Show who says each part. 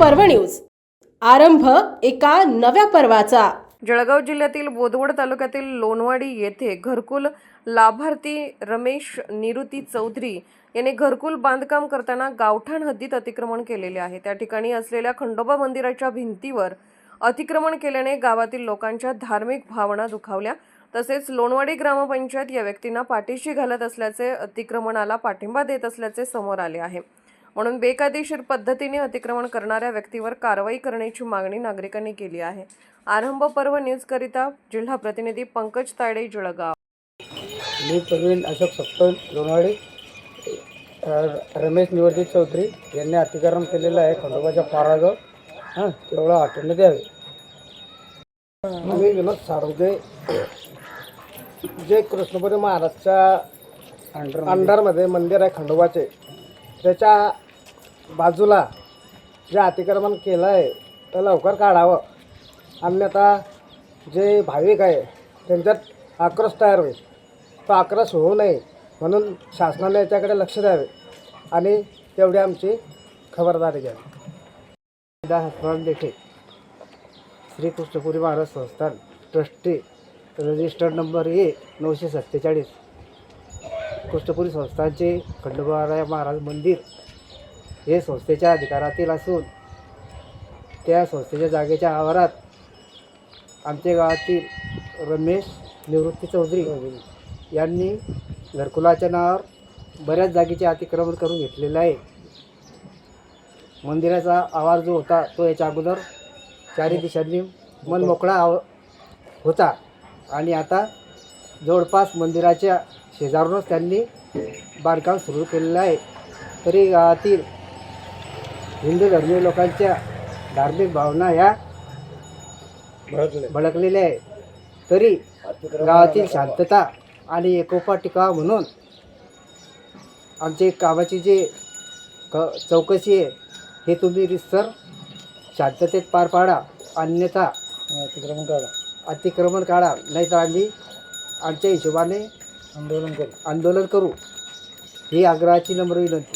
Speaker 1: पर्व न्यूज. आरंभ एका नव्या पर्वाचा.
Speaker 2: जळगाव जिल्ह्यातील बोदवड तालुक्यातील लोणवाडी येथे घरकुल लाभार्थी रमेश निरुती चौधरी यांनी घरकुल बांधकाम करताना गावठाण हद्दीत अतिक्रमण केलेले आहे. त्या ठिकाणी असलेल्या खंडोबा मंदिराच्या भिंतीवर अतिक्रमण केल्याने गावातील लोकांच्या धार्मिक भावना दुखावल्या. तसेच लोणवाडी ग्रामपंचायत या व्यक्तींना पाठीशी घालत असल्याचे अतिक्रमणाला पाठिंबा देत असल्याचे समोर आले आहे. म्हणून बेकायदेशीर पद्धतीने अतिक्रमण करणाऱ्या व्यक्तीवर कारवाई करण्याची मागणी नागरिकांनी केली आहे. आरंभ पर्व न्यूजकरिता जिल्हा प्रतिनिधी पंकज तायडे जळगाव.
Speaker 3: मी प्रवीण अशोक सप्तन लोणावळे रमेश निवर्जित चौधरी यांनी अतिक्रमण केलेलं आहे खंडोबाच्या पाराजवळ हां तेवढं आठवण्यात यावे मी विनोद सारोगे जे कृष्णपुरी महाराजच्या अंडरमध्ये मंदिर आहे खंडोबाचे. त्याच्या बाजूला जे अतिक्रमण केलं आहे ते लवकर काढावं. अन्यथा जे भाविक आहे त्यांच्यात आक्रोश तयार होईल. तो आक्रोश होऊ नये म्हणून शासनाने याच्याकडे लक्ष द्यावे आणि तेवढी आमची खबरदारी घ्यावी. हसराम देठे श्री कृष्णपुरी महाराज संस्थान ट्रस्टी रजिस्टर्ड नंबर ए नऊशे सत्तेचाळीस. कृष्णपुरी संस्थानचे खंडोबाराय महाराज मंदिर. हे संस्थेच्या अधिकारातील असून त्या संस्थेच्या जागेच्या आवारात आमच्या गावातील रमेश निवृत्ती चौधरी यांनी घरकुलाच्या नावावर बऱ्याच जागेचे अतिक्रमण करून घेतलेलं आहे. मंदिराचा आवार जो होता तो याच्या अगोदर चारी दिशांनी मन मोकळा आव होता. आणि आता जवळपास मंदिराच्या शेजारूनच त्यांनी बांधकाम सुरू केलेलं आहे. तरी गावातील हिंदू धर्मीय लोकांच्या धार्मिक भावना ह्या भडकलेल्या आहे तरी गावातील शांतता आणि एकोपा टिकावा म्हणून आमचे कामाची जे क चौकशी आहे हे तुम्ही रिसर शांततेत पार पाडा अन्यथा अतिक्रमण काढा. अतिक्रमण काढा. नाहीतर आम्ही आमच्या हिशोबाने आंदोलन करू. आंदोलन करू. ही आग्रहाची नम्र विनंती.